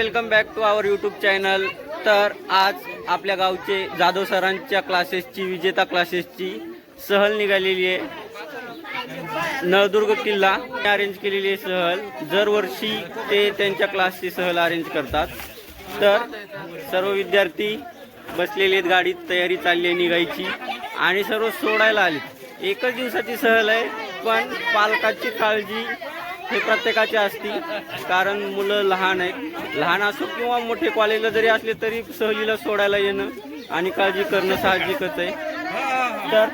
Welcome back to our YouTube channel. तर आज आपल्या गावचे जाधव सरांच्या क्लासेसची विजेता क्लासेसची सहल निघालेली आहे. नळदुर्ग किल्ला अरेंज केलेली आहे सहल. दरवर्षी ते त्यांच्या क्लासची सहल अरेंज करतात. तर सर्व विद्यार्थी बसलेले आहेत गाडीत तयारी चालली आहे निघायची. आणि सर्व सोडायला आले एकच दिवसाची सहल आहे पण पालकाची काळजी हे प्रत्येकाची असती कारण मुलं लहान आहेत. लहान असो किंवा मोठे कॉलेजला जरी असले तरी सहलीला सोडायला येणं आणि काळजी करणं साहजिकच आहे. तर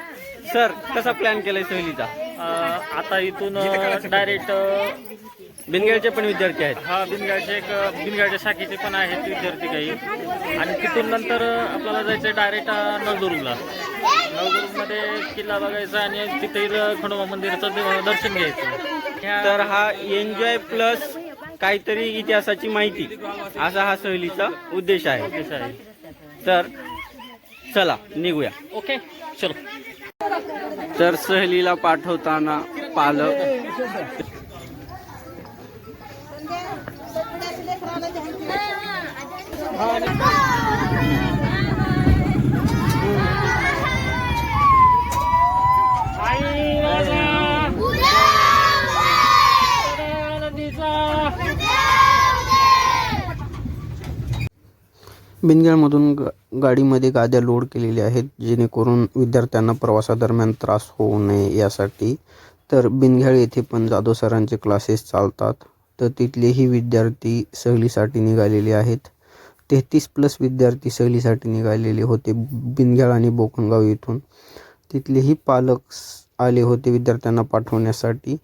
सर कसा प्लॅन केलाय सहलीचा? आता इथून डायरेक्ट बिनगेळचे पण विद्यार्थी आहेत. हा बिनगाडचे एक बिनगाडच्या शाखेचे पण आहेत विद्यार्थी काही. आणि तिथून नंतर आपल्याला जायचं डायरेक्ट नळदुर्गला नळदुर्गमध्ये किल्ला बघायचा आणि तिथे खंडोबा मंदिराचं दर्शन घ्यायचं. तर हा एन्जॉय प्लस काहीतरी इतिहासाची माहिती. असा हा सहलीचा उद्देश आहे. तर चला निघूया. ओके चलो. तर सहलीला पाठवताना पालक बिनगेळमधून ग गाडीमध्ये गाद्या लोड केलेल्या आहेत जेणेकरून विद्यार्थ्यांना प्रवासादरम्यान त्रास होऊ नये यासाठी. तर बिनघेळ येथे पण जाधव सरांचे क्लासेस चालतात. तर तिथलेही विद्यार्थी सहलीसाठी निघालेले आहेत. तेहतीस प्लस विद्यार्थी सहलीसाठी निघालेले होते बिनघेळ आणि बोकणगाव येथून. तिथलेही पालक स- आले होते विद्यार्थ्यांना पाठवण्यासाठी.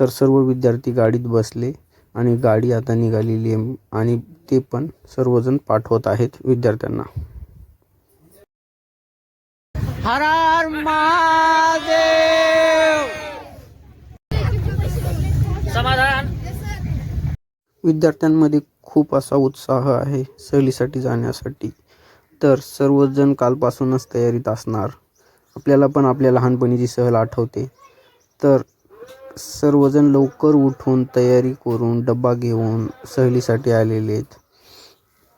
तर सर्व विद्यार्थी गाडीत बसले. आणि गाडी आता निघालेली आहे आणि ते पण सर्वजण पाठवत आहेत विद्यार्थ्यांना. हर हर महादेव! समाधान! विद्यार्थ्यांमध्ये खूप असा उत्साह आहे सहलीसाठी जाण्यासाठी. तर सर्वजण कालपासूनच तयारीत असणार. आपल्याला पण आपल्या लहानपणीची सहल आठवते. तर सर्वजण लवकर उठून तयारी करून डब्बा घेऊन सहलीसाठी आलेले आहेत.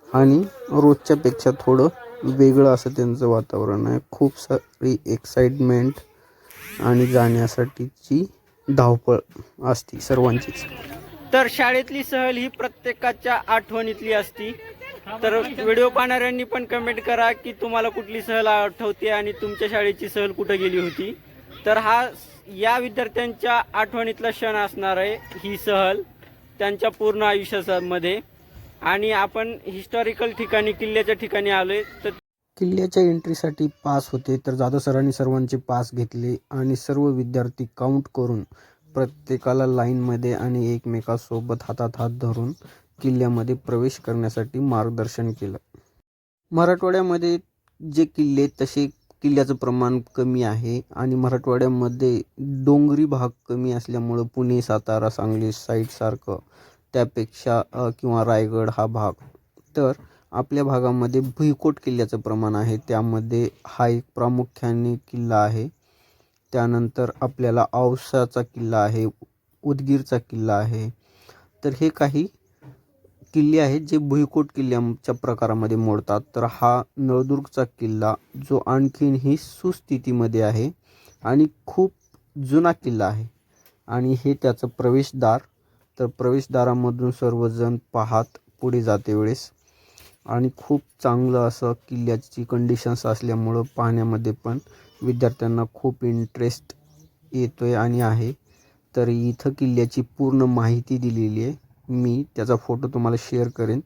आणि रोजच्यापेक्षा थोडं वेगळं असं त्यांचं वातावरण आहे. खूप सारी एक्साइटमेंट आणि जाण्यासाठीची धावपळ असती सर्वांचीच. तर शाळेतली सहल ही प्रत्येकाच्या आठवणीतली असती. तर व्हिडिओ पाहणाऱ्यांनी पण कमेंट करा की तुम्हाला कुठली सहल आठवते आणि तुमच्या शाळेची सहल कुठं गेली होती. तर हा या विद्यार्थ्यांच्या आठवणीतला क्षण असणार आहे ही सहल त्यांच्या पूर्ण आयुष्यामध्ये. आणि आपण हिस्टॉरिकल ठिकाणी किल्ल्याच्या ठिकाणी आलोय तर किल्ल्याच्या एंट्रीसाठी पास होते तर जाधव सरांनी सर्वांचे पास घेतले आणि सर्व विद्यार्थी काउंट करून प्रत्येकाला लाईनमध्ये आणि एकमेकासोबत हातात हात धरून किल्ल्यामध्ये प्रवेश करण्यासाठी मार्गदर्शन केलं. मराठवाड्यामध्ये जे किल्ले तसे किल्ल्याचं प्रमाण कमी आहे आणि मराठवाड्यामध्ये डोंगरी भाग कमी असल्यामुळं पुणे सातारा सांगली साईडसारखं त्यापेक्षा किंवा रायगड हा भाग. तर आपल्या भागामध्ये भुईकोट किल्ल्याचं प्रमाण आहे. त्यामध्ये हा एक प्रामुख्याने किल्ला आहे. त्यानंतर आपल्याला औसाचा किल्ला आहे उदगीरचा किल्ला आहे. तर हे काही किल्ले आहेत जे भुईकोट किल्ल्याच्या प्रकारामध्ये मोडतात. तर हा नळदुर्गचा किल्ला जो आणखीनही सुस्थितीमध्ये आहे आणि खूप जुना किल्ला आहे. आणि हे त्याचं प्रवेशद्वार. तर प्रवेशद्वारामधून सर्वजण पाहात पुढे जाते वेळेस. आणि खूप चांगलं असं किल्ल्याची कंडिशन्स असल्यामुळं पाहण्यामध्ये पण विद्यार्थ्यांना खूप इंटरेस्ट येतो आहे आणि आहे. तर इथं किल्ल्याची पूर्ण माहिती दिलेली आहे. मी त्याचा फोटो तुम्हाला शेअर करेन.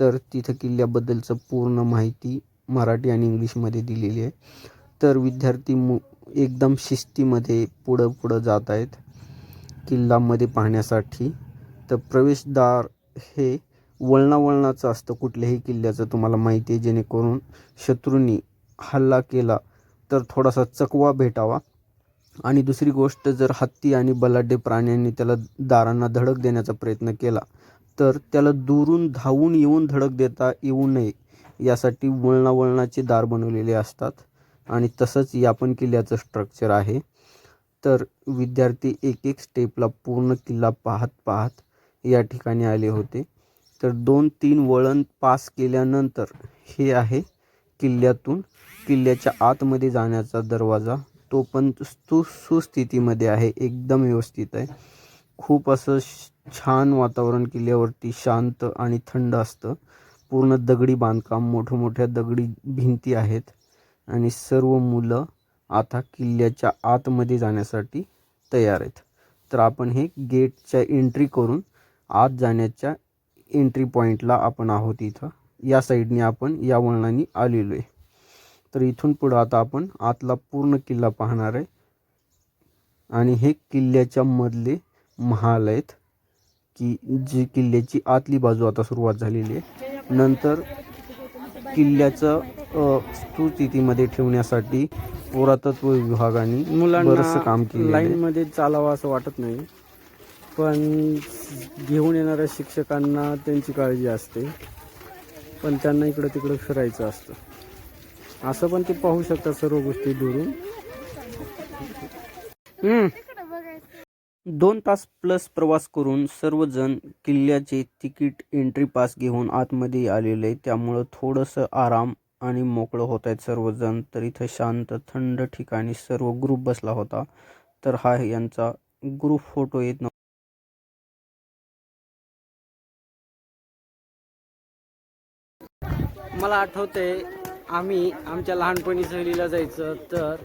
तर तिथं किल्ल्याबद्दलचं पूर्ण माहिती मराठी आणि इंग्लिशमध्ये दिलेली आहे. तर विद्यार्थी मु एकदम शिस्तीमध्ये पुढं पुढं जात आहेत. किल्लामध्ये पाहण्यासाठी. तर प्रवेशद्वार हे वळणावळणाचं असतं कुठल्याही किल्ल्याचं तुम्हाला माहिती आहे. जेणेकरून शत्रूंनी हल्ला केला तर थोडासा चकवा भेटावा. आणि दुसरी गोष्ट जर हत्ती आणि बलाढ्य प्राण्यांनी त्याला दारांना धडक देण्याचा प्रयत्न केला तर त्याला दुरून धावून येऊन धडक देता येऊ नये यासाठी वळणावळणाचे दार बनवलेले असतात. आणि तसंच या पण किल्ल्याचं स्ट्रक्चर आहे. तर विद्यार्थी एक एक स्टेपला पूर्ण किल्ला पाहत पाहत या ठिकाणी आले होते. तर दोन तीन वळण पास केल्यानंतर हे आहे किल्ल्यातून किल्ल्याच्या आतमध्ये जाण्याचा दरवाजा. तो पण सु सुस्थितीमध्ये आहे एकदम व्यवस्थित आहे. खूप असं छान वातावरण किल्ल्यावरती शांत आणि थंड असतं. पूर्ण दगडी बांधकाम मोठ्या मोठ्या दगडी भिंती आहेत. आणि सर्व मुलं आता किल्ल्याच्या आतमध्ये जाण्यासाठी तयार आहेत. तर आपण हे गेटच्या एंट्री करून आत जाण्याच्या एंट्री पॉईंटला आपण आहोत इथं. या साईडने आपण या वळणाने आलेलो आहे. तर इथून पुढं आता आपण आतला पूर्ण किल्ला पाहणार आहे. आणि हे किल्ल्याच्या मधले महाल आहेत की जी किल्ल्याची आतली बाजू आता सुरुवात झालेली आहे. नंतर किल्ल्याचं सुस्थितीमध्ये ठेवण्यासाठी पुरातत्व विभागाने बरंचसं काम केलं लाईनमध्ये चालावं असं वाटत नाही पण घेऊन येणाऱ्या शिक्षकांना त्यांची काळजी असते पण त्यांना इकडं तिकडं फिरायचं असतं. असं पण ते पाहू शकतात सर्व गोष्टी दुरून दोन तास प्लस प्रवास करून सर्वजण किल्ल्याचे तिकीट एंट्री पास घेऊन आतमध्ये आलेले त्यामुळं थोडंसं आराम आणि मोकळं होत आहेत सर्वजण. तर इथं शांत थंड ठिकाणी सर्व ग्रुप बसला होता. तर हा यांचा ग्रुप फोटो येत नव्हता. मला आठवते आम्ही आमच्या लहानपणी सहलीला जायचं तर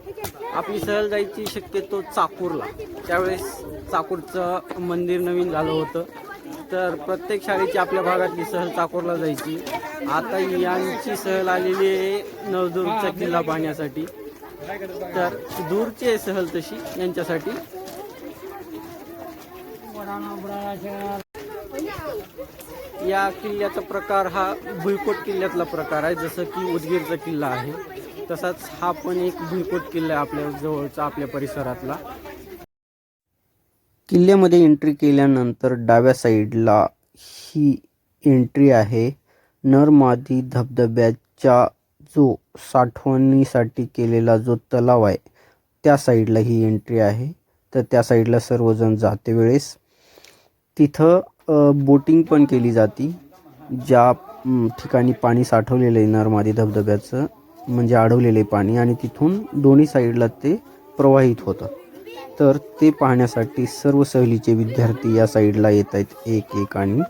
आपली सहल जायची शक्यतो चाकूरला. त्यावेळेस चाकूरचं मंदिर नवीन झालं होतं. तर प्रत्येक शाळेची आपल्या भागातली सहल चाकूरला जायची. आता यांची सहल आलेली आहे नवदुर्गचा किल्ला पाहण्यासाठी. तर दूरची आहे सहल तशी यांच्यासाठी. या किल्ल्याचा प्रकार हा भुईकोट किल्ल्यातला प्रकार आहे. जसं की उदगीरचा किल्ला आहे तसाच हा पण एक भुईकोट किल्ला आहे आपल्या जवळचा आपल्या परिसरातला. किल्ल्यामध्ये एंट्री केल्यानंतर डाव्या साईडला ही एंट्री आहे. नरमादी धबधब्याच्या जो साठवणीसाठी केलेला जो तलाव आहे त्या साईडला ही एंट्री आहे. तर त्या साईडला सर्वजण जाते वेळेस. तिथं बोटिंग पण केली जाती ज्या ठिकाणी पाणी साठवलेलं आहे नरमादी धबधब्याचं म्हणजे अडवलेलं आहे पाणी आणि तिथून दोन्ही साईडला ते प्रवाहित होतं. तर ते पाहण्यासाठी सर्व सहलीचे विद्यार्थी या साईडला येत आहेत एक एक आणि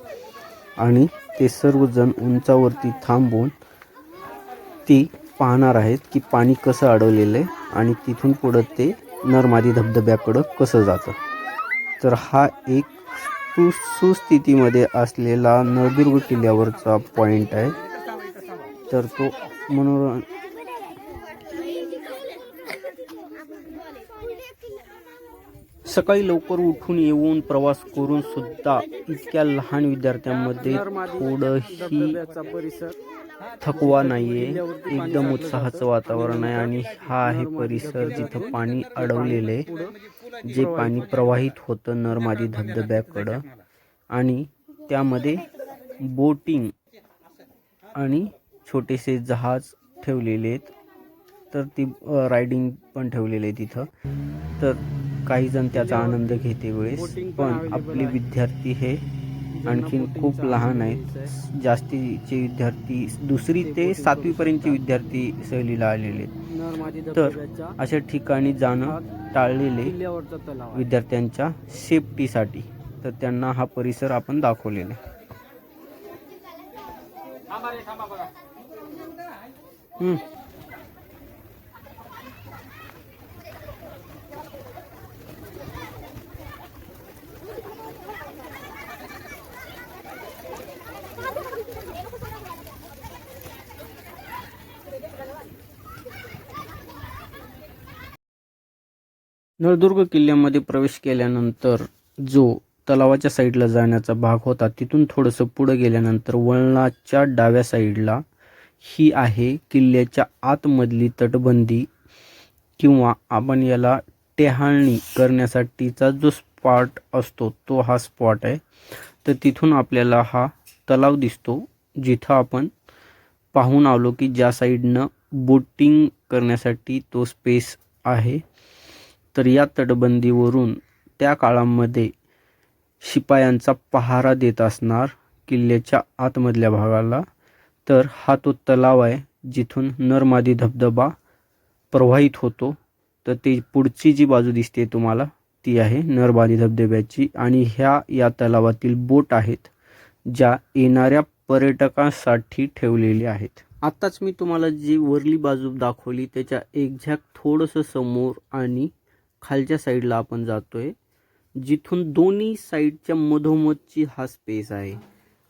आणि ते सर्वजण उंचावरती थांबून ती पाहणार आहेत की पाणी कसं अडवलेलं आहे आणि तिथून पुढं ते नरमादी धबधब्याकडं कसं जातं. तर हा एक सु सुस्थितीमध्ये असलेला नळदुर्ग किल्ल्यावरचा पॉईंट आहे. तर तो मनोरं सकाळी लवकर उठून येऊन प्रवास करून सुद्धा इतक्या लहान विद्यार्थ्यांमध्ये नरमादी थोडंही थकवा नाही थकवा नाहीये एकदम उत्साहाचं वातावरण आहे आणि हा आहे परिसर जिथं पाणी अडवलेलं आहे जे पाणी प्रवाहित होतं नरमादी धबधब्याकडं. आणि त्यामध्ये बोटिंग आणि छोटेसे जहाज ठेवलेले आहेत. तर ती रायडिंग पण ठेवलेले आहे तिथं तर काही जण त्याचा आनंद घेते वेळेस पण आपले विद्यार्थी हे आणखीन खूप लहान आहेत. जास्तीचे विद्यार्थी दुसरी ते सातवीपर्यंतचे विद्यार्थी सहलीला आलेले तर अशा ठिकाणी जाणं टाळलेले. विद्यार्थ्यांच्या सेफ्टीसाठी तर त्यांना हा परिसर आपण दाखवलेला आहे. नळदुर्ग किल्ल्यामध्ये प्रवेश केल्यानंतर जो तलावाच्या साईडला जाण्याचा भाग होता तिथून थोडंसं पुढं गेल्यानंतर वळणाच्या डाव्या साईडला ही आहे किल्ल्याच्या आतमधली तटबंदी किंवा आपण याला टेहाळणी करण्यासाठीचा जो स्पॉट असतो तो हा स्पॉट आहे. तर तिथून आपल्याला हा तलाव दिसतो जिथं आपण पाहून आलो की ज्या साईडनं बोटिंग करण्यासाठी तो स्पेस आहे. तर या तटबंदीवरून त्या काळामध्ये शिपायांचा पहारा देत असणार किल्ल्याच्या आतमधल्या भागाला तर हा तो तलाव आहे जिथून नरमादी धबधबा प्रवाहित होतो. तर ते पुढची जी बाजू दिसते तुम्हाला ती आहे नरमादी धबधब्याची आणि ह्या या तलावातील बोट आहेत ज्या येणाऱ्या पर्यटकांसाठी ठेवलेल्या आहेत. आत्ताच मी तुम्हाला जी वरली बाजू दाखवली त्याच्या एक्झॅक्ट थोडंसं समोर आणि खालच्या साईडला आपण जातोय जिथून दोन्ही साईडच्या मधोमधची हा स्पेस आहे.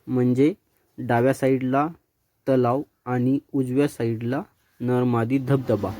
म्हणजे डाव्या साईडला तलाव आणि उजव्या साईडला नरमादी धबधबा.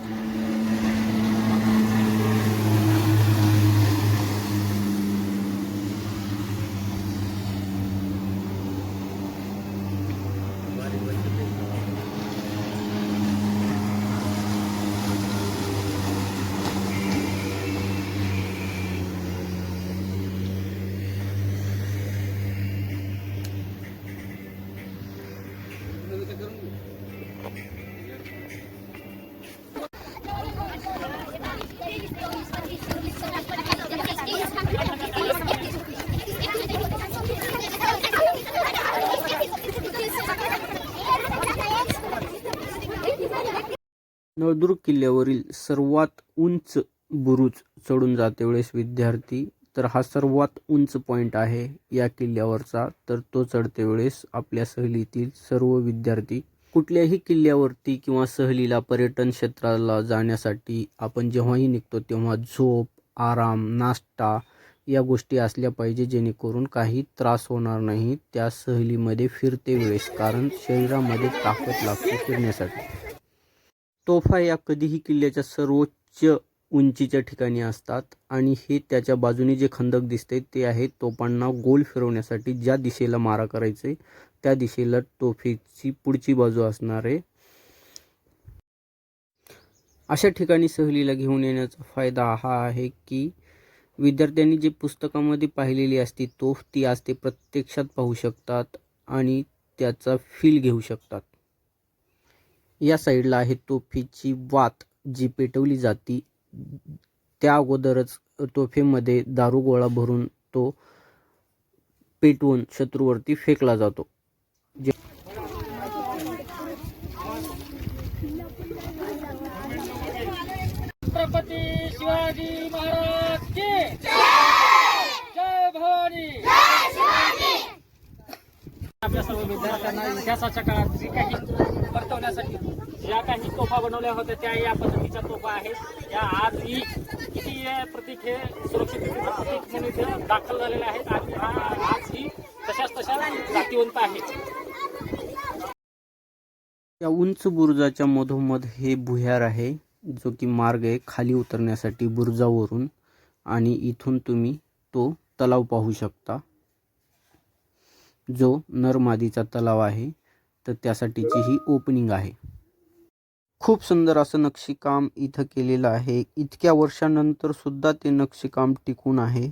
नळदुर्ग किल्ल्यावरील सर्वात उंच बुरुज चढून जाते वेळेस विद्यार्थी. तर हा सर्वात उंच पॉईंट आहे या किल्ल्यावरचा. तर तो चढते वेळेस आपल्या सहलीतील सर्व विद्यार्थी. कुठल्याही किल्ल्यावरती किंवा सहलीला पर्यटन क्षेत्राला जाण्यासाठी आपण जेव्हाही निघतो तेव्हा झोप आराम नाश्ता या गोष्टी असल्या पाहिजे जेणेकरून काही त्रास होणार नाही त्या सहलीमध्ये फिरते वेळेस. कारण शरीरामध्ये ताकद लागते फिरण्यासाठी. तोफा या कधीही किल्ल्याच्या सर्वोच्च उंचीच्या ठिकाणी असतात आणि हे त्याच्या बाजूने जे खंदक दिसते ते आहे तोफांना गोल फिरवण्यासाठी ज्या दिशेला मारा करायचे त्या दिशेला तोफेची पुढची बाजू असणार आहे. अशा ठिकाणी सहलीला घेऊन येण्याचा फायदा हा आहे की विद्यार्थ्यांनी जे पुस्तकामध्ये पाहिलेली असते तोफ ती आज ते प्रत्यक्षात पाहू शकतात आणि त्याचा फील घेऊ शकतात. या साईडला आहे तोफेची वात जी पेटवली जाती. त्या अगोदरच तोफेमध्ये दारू गोळा भरून तो पेटवून शत्रूवरती फेकला जातो. जे छत्रपती शिवाजी महाराज की जय भवानी आपल्या सर्व विद्यार्थ्यांना इतिहासाच्या काळात जी काही परतवण्यासाठी ज्या काही तोफा बनवल्या होत्या त्या या पद्धतीच्या तोफा आहेत या आजही किती प्रतीक हे सुरक्षिततेचं प्रतीक म्हणून इथे दाखल झालेले आहेत आणि हा आजही तशाच तशा जातीवंत आहेत या उंच बुरुजाच्या मधोमध हे भुयार आहे जो की मार्ग आहे खाली उतरण्यासाठी बुरुजावरून आणि इथून तुम्ही तो तलाव पाहू शकता. जो नरमादीचा तलाव आहे तर त्यासाठीची ही ओपनिंग आहे. खूप सुंदर असं नक्षीकाम इथं केलेलं आहे. इतक्या वर्षानंतर सुद्धा ते नक्षीकाम टिकून आहे.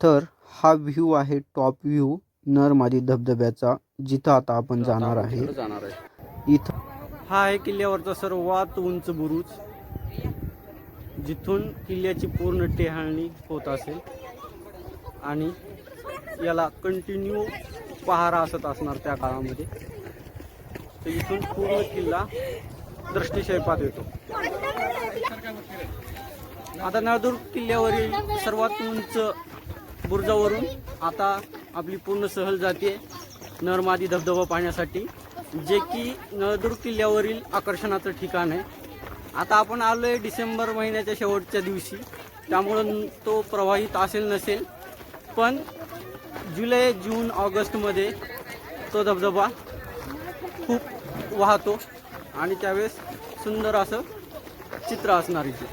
तर हा व्ह्यू आहे टॉप व्ह्यू नरमादी धबधब्याचा जिथं आता आपण जाणार आहे. इथं हा आहे किल्ल्यावरचा सर्वात उंच बुरुज जिथून किल्ल्याची पूर्ण टेहाळणी होत असेल. आणि याला कंटिन्यू पहारा असत असणार त्या काळामध्ये. तर इथून पूर्ण किल्ला दृष्टिक्षेपात येतो. आता नळदुर्ग किल्ल्यावरील सर्वात उंच बुर्जावरून आता आपली पूर्ण सहल जाते नरमादी धबधबा पाहण्यासाठी जे की नळदुर्ग किल्ल्यावरील आकर्षणाचं ठिकाण आहे. आता आपण आलो आहे डिसेंबर महिन्याच्या शेवटच्या दिवशी. त्यामुळं तो प्रवाहित असेल नसेल पण जुलै जून ऑगस्टमध्ये तो धबधबा खूप वाहतो आणि त्यावेळेस सुंदर असं चित्र असणार इथे.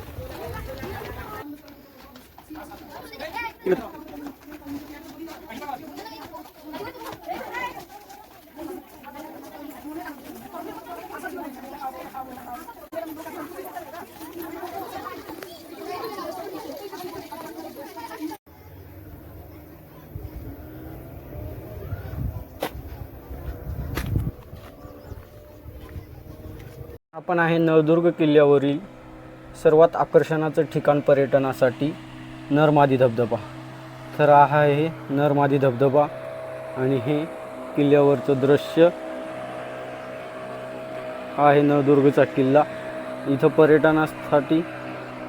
आपण आहे नळदुर्ग किल्ल्यावरील सर्वात आकर्षणाचं ठिकाण पर्यटनासाठी नरमादी धबधबा. तर हा आहे नरमादी धबधबा आणि हे किल्ल्यावरचं दृश्य हा आहे नळदुर्गचा किल्ला. इथं पर्यटनासाठी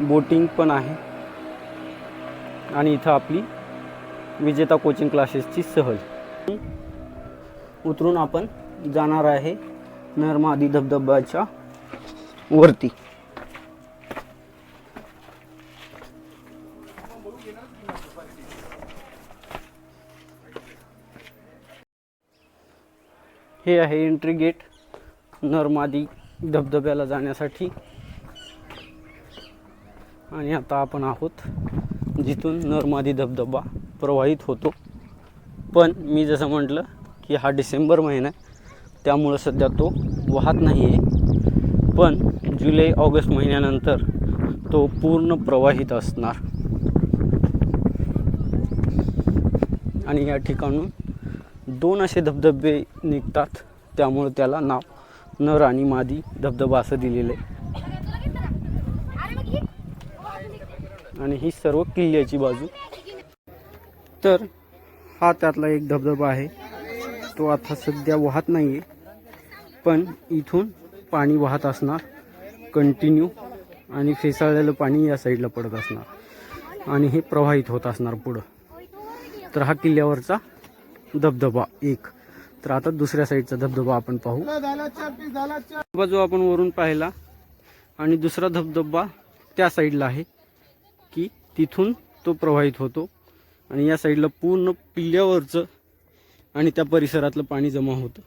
बोटिंग पण आहे आणि इथं आपली विजेता कोचिंग क्लासेसची सहल. उतरून आपण जाणार आहे नर्मादी धबधब्याच्या वरती. हे आहे एंट्री गेट नर्मादी धबधब्याला जाण्यासाठी. आणि आता आपण आहोत जिथून नर्मादी धबधबा प्रवाहित होतो. पण मी जसं म्हटलं की हा डिसेंबर महिना आहे त्यामुळं सध्या तो वाहत नाही आहे पण जुलै ऑगस्ट महिन्यानंतर तो पूर्ण प्रवाहित असणार. आणि या ठिकाणून दोन असे धबधबे निघतात. त्यामुळे त्याला नाव नर आणि मादी धबधबा असं दिलेलं आहे. आणि ही सर्व किल्ल्याची बाजू. तर हा त्यातला एक धबधबा आहे. तो आता सध्या वाहत नाही आहे पण इथून पाणी वाहत असणार. कंटिन्यू आणि फेसाळलेलं पाणी या साईडला पडत असणार. आणि हे प्रवाहित होत असणार पुढं. तर हा किल्ल्यावरचा धबधबा एक. तर आता दुसऱ्या साईडचा धबधबा आपण पाहू. धबधबा जो आपण वरून पाहिला. आणि दुसरा धबधबा त्या साईडला आहे की तिथून तो प्रवाहित होतो. आणि या साईडला पूर्ण किल्ल्यावरचं आणि त्या परिसरातलं पाणी जमा होतं.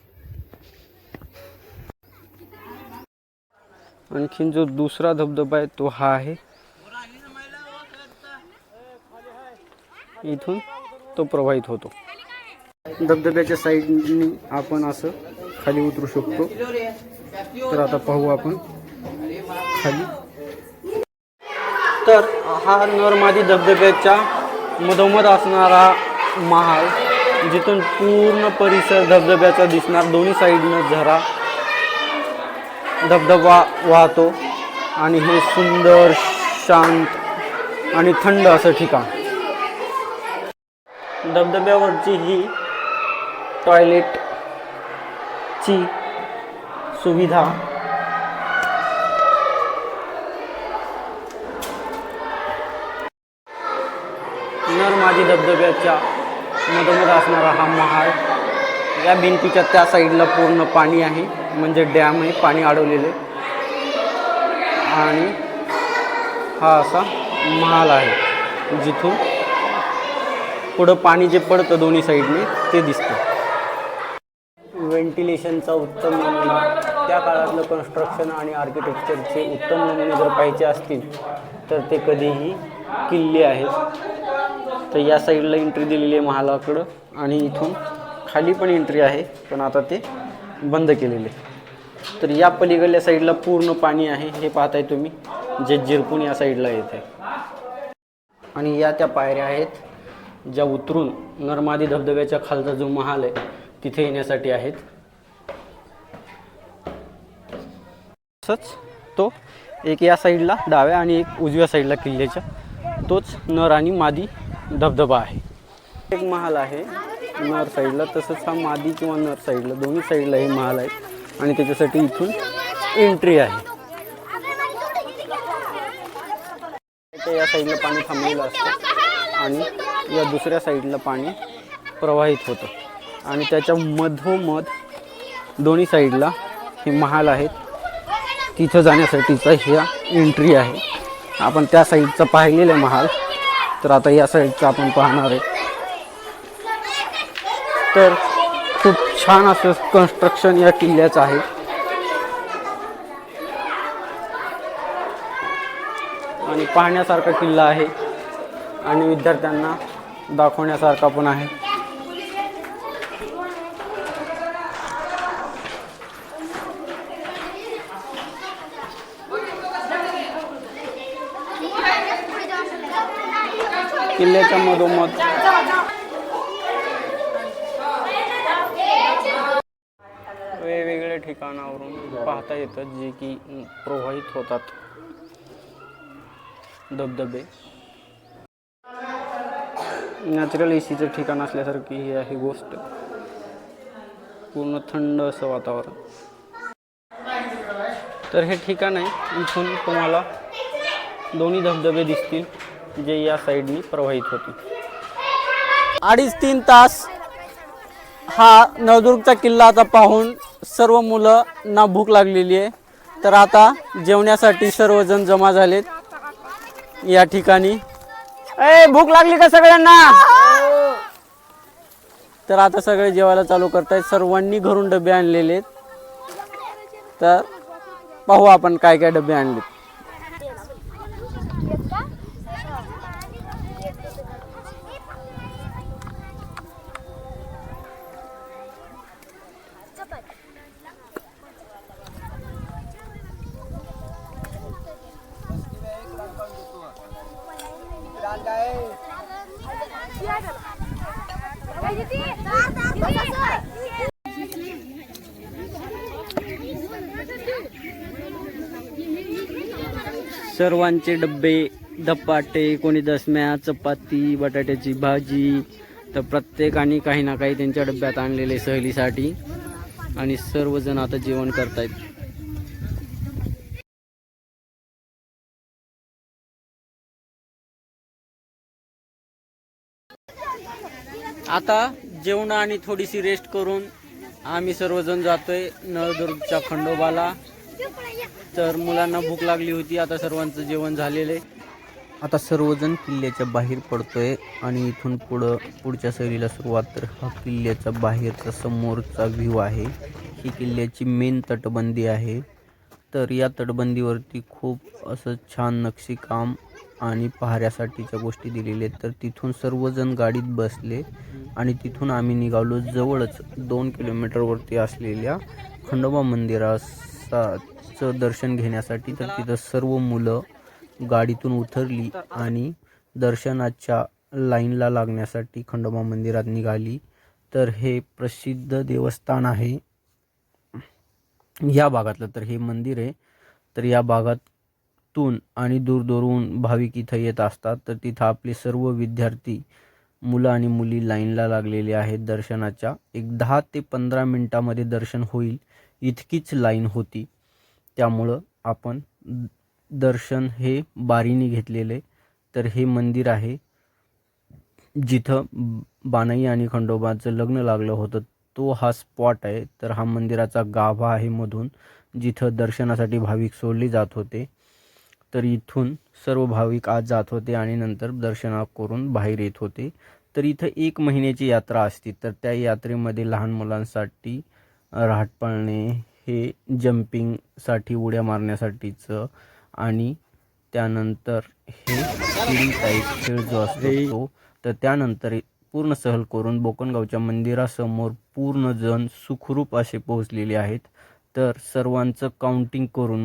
आणखीन जो दुसरा धबधबा आहे तो हा आहे. इथून तो प्रवाहित होतो. धबधब्याच्या साईडनी आपण असं खाली उतरू शकतो. तर आता पाहू आपण खाली. तर हा नरमादी धबधब्याच्या मधोमध असणारा महाल जिथून पूर्ण परिसर धबधब्याचा दिसणार. दोन्ही साईडनं झरा धबधबा वाहतो आणि हे सुंदर शांत आणि थंड असं ठिकाण. धबधब्यावरची ही टॉयलेटची सुविधा. नरमादी धबधब्याच्या मधोमध असणारा हा महाल या भिंतीच्या त्या साईडला पूर्ण पाणी आहे. म्हणजे डॅम आहे पाणी अडवलेलं. आहे आणि हा असा महाल आहे जिथून पुढं पाणी जे पडतं दोन्ही साईडने ते दिसतं. व्हेंटिलेशनचा उत्तम नमुना. त्या काळातलं कन्स्ट्रक्शन आणि आर्किटेक्चरचे उत्तम नमुने जर पाहिजे असतील तर ते कधीही किल्ले आहेत. तर या साईडला एंट्री दिलेली आहे महालाकडं आणि इथून खाली पण एंट्री आहे पण आता ते बंद केलेले. तर या पलीकडल्या साईडला पूर्ण पाणी आहे हे पाहताय तुम्ही जे जिरपून या साईडला येते. आणि या त्या पायऱ्या आहेत ज्या उतरून नरमादी धबधब्याच्या खालचा जो महाल आहे तिथे येण्यासाठी आहेत. तसंच तो एक या साईडला डाव्या आणि एक उजव्या साईडला किल्ल्याच्या तोच नर आणि मादी धबधबा आहे. एक महाल आहे नॉर्थ साईडला तसंच हा मादी किंवा नर साईडला दोन्ही साईडला हे महाल आहेत. आणि त्याच्यासाठी इथून एंट्री आहे. या साईडला पाणी थांबलेलं असतं. आणि या दुसऱ्या साईडला पाणी प्रवाहित होतं. आणि त्याच्या मधोमध दोन्ही साईडला हे महाल आहेत. तिथं जाण्यासाठीचा ह्या एंट्री आहे. आपण त्या साईडचा पाहिलेला महाल. तर आता या साईडचा आपण पाहणार आहे. तर खूप छान असं कन्स्ट्रक्शन या किल्ल्याचं आहे. आणि पाहण्यासारखा किल्ला आहे. आणि विद्यार्थ्यांना दाखवण्यासारखा पण आहे. किल्ल्याच्या मधोमध वेगवेगळ्या ठिकाणावरून पाहता येतात जे की प्रवाहित होतात. धबधबे. नॅचरल एसीचं ठिकाण असल्यासारखी ही आहे गोष्ट. पूर्ण थंड असं वातावरण. तर हे ठिकाण आहे. इथून तुम्हाला दोन्ही धबधबे दिसतील जे या साईडनी प्रवाहित होतील. अडीच तीन तास हा नवदुर्गचा किल्ला आता पाहून सर्व मुलं ना भूक लागलेली आहे. तर आता जेवण्यासाठी सर्वजण जमा झालेत. या ठिकाणी. ए भूक लागली का सगळ्यांना? तर आता सगळे जेवायला चालू करतायत. सर्वांनी घरून डबे आणलेले आहेत. तर पाहू आपण काय काय डबे आणले सर्वांचे डब्बे धपाटे कोणी दसम्या चपाती बटाट्याची भाजी तर प्रत्येकाने काही ना काही त्यांच्या डब्यात आणलेले सहलीसाठी. आणि सर्वजण आता जेवण करतायत. आता जेवण आणि थोडीशी रेस्ट करून आम्ही सर्वजण जातोय नळदुर्गच्या खंडोबाला. तर मुलांना भूक लागली होती आता सर्वांचं जेवण झालेलं आहे. आता सर्वजण किल्ल्याच्या बाहेर पडतोय आणि इथून पुढं पुढच्या सहलीला सुरुवात तर हा किल्ल्याचा बाहेरचा समोरचा व्ह्यू आहे. ही किल्ल्याची मेन तटबंदी आहे. तर या तटबंदीवरती खूप असं छान नक्षीकाम आणि पहाऱ्यासाठीच्या गोष्टी दिलेल्या आहेत. तर तिथून सर्वजण गाडीत बसले आणि तिथून आम्ही निघालो जवळच दोन किलोमीटरवरती असलेल्या खंडोबा मंदिरास मंदिराचं दर्शन घेण्यासाठी तर तिथं सर्व मुलं गाडीतून उतरली आणि दर्शनाच्या लाईनला लागण्यासाठी खंडोबा मंदिरात निघाली. तर हे प्रसिद्ध देवस्थान आहे. या भागातलं तर हे मंदिर आहे. तर या भागातून आणि दूरदूरून भाविक इथं येत असतात. तर तिथं आपले सर्व विद्यार्थी मुलं आणि मुली लाईनला लागलेले आहेत दर्शनाच्या. एक दहा ते पंधरा मिनटामध्ये दर्शन होईल. इतकीच लाईन होती. त्यामुळं आपण दर्शन हे बारीने घेतलेले. तर हे मंदिर आहे. जिथं बाणाई आणि खंडोबाचं लग्न लागलं होतं तो हा स्पॉट आहे. तर हा मंदिराचा गाभा आहे मधून जिथं दर्शनासाठी भाविक सोडले जात होते. तर इथून सर्व भाविक आज जात होते आणि नंतर दर्शना करून बाहेर येत होते. तर इथं एक महिन्याची यात्रा असते. तर त्या यात्रेमध्ये लहान मुलांसाठी राहट पाळणे हे जम्पिंगसाठी उड्या मारण्यासाठीचं आणि त्यानंतर हे शिडी टाईप खेळ जो असतो तो तर त्यानंतर पूर्ण सहल करून बोकनगावच्या मंदिरासमोर पूर्ण जण सुखरूप असे पोहोचलेले आहेत. तर सर्वांचं काउंटिंग करून